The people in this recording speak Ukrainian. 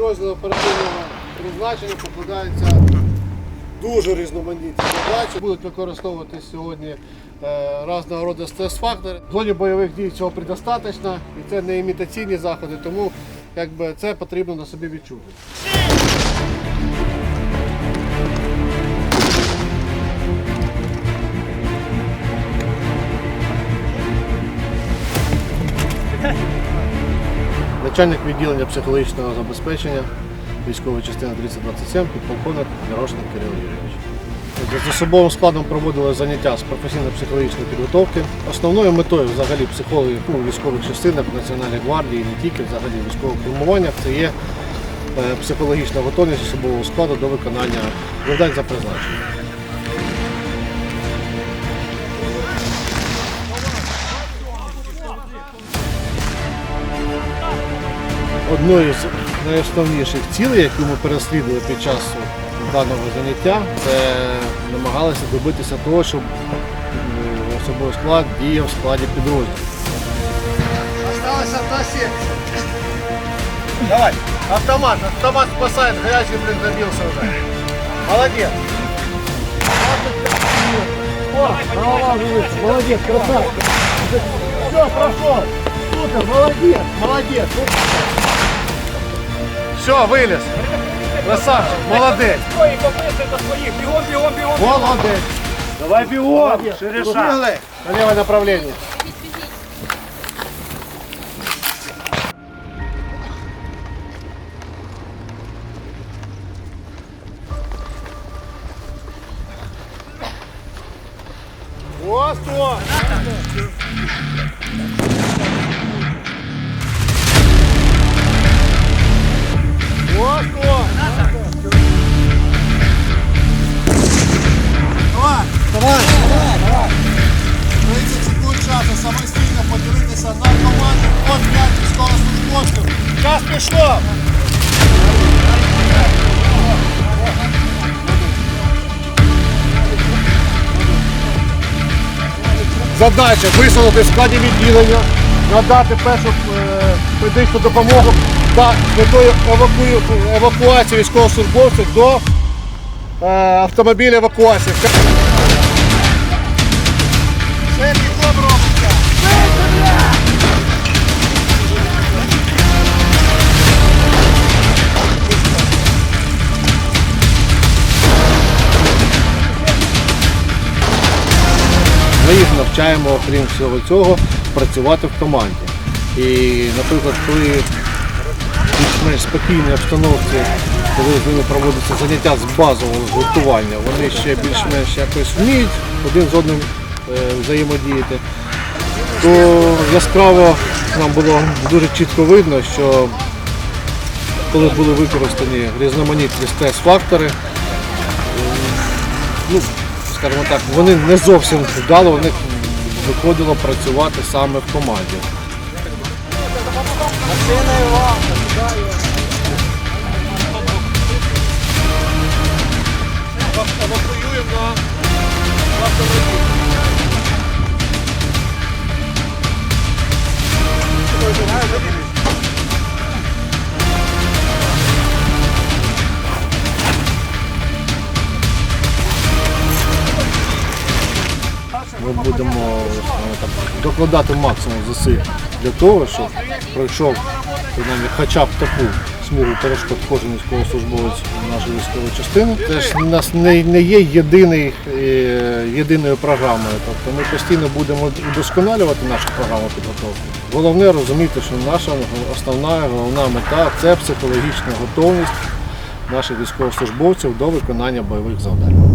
підрозділу оперативного призначення покладаються дуже різноманітні задачі. Будуть використовувати сьогодні е, різного роду стрес-фактори. В зоні бойових дій цього предостаточно, і це не імітаційні заходи, тому якби, це потрібно на собі відчути. Начальник відділення психологічного забезпечення військової частини 3027, підполковник Ярошник Кирил Юрійович. За особовим складом проводили заняття з професійно-психологічної підготовки. Основною метою взагалі психологів ну, військових частинах Національної гвардії, не тільки взагалі військових формуваннях, це є е, психологічна готовність особового складу до виконання завдань за призначенням. Одною з найосновніших цілей, яку ми переслідували під час даного заняття, це намагалися добитися того, щоб особовий склад діяв в складі підрозділу. Осталась одна секція. Давай, автомат, автомат спасает, горячий, блин, добился уже. Молодец. О, голова вылез. молодец, красавчик. Все, прошел. Супер, молодец, молодец. Все, вылез. Красавчик, молодец. Твої пописи до своїх. Бігом, бігом, бігом. Молодец. Давай бігом. Шереша. На левое направление. Вот по 5 військовослужбовців. Час пішло! Задача висунути в складі відділення, надати першу е, медичну допомогу та метою евакуації військовослужбовців до е, автомобіля евакуації. Ми їх навчаємо, окрім всього цього, працювати в команді. І, наприклад, коли більш-менш спокійній обстановці, коли з ними проводяться заняття з базового згуртування, вони ще більш-менш якось вміють один з одним е, взаємодіяти, то яскраво нам було дуже чітко видно, що коли були використані різноманітні стрес-фактори, ну, скажімо так, вони не зовсім вдало, у них виходило працювати саме в команді. Евакуюємо на Ми будемо скажімо так, докладати максимум зусиль для того, щоб пройшов принаймні, хоча б таку смугу перешкод кожен військовослужбовець нашої військової частини. Це ж у нас не, не є єдиний, е, єдиною програмою. Тобто ми постійно будемо удосконалювати нашу програму підготовки. Головне розуміти, що наша основна головна мета це психологічна готовність наших військовослужбовців до виконання бойових завдань.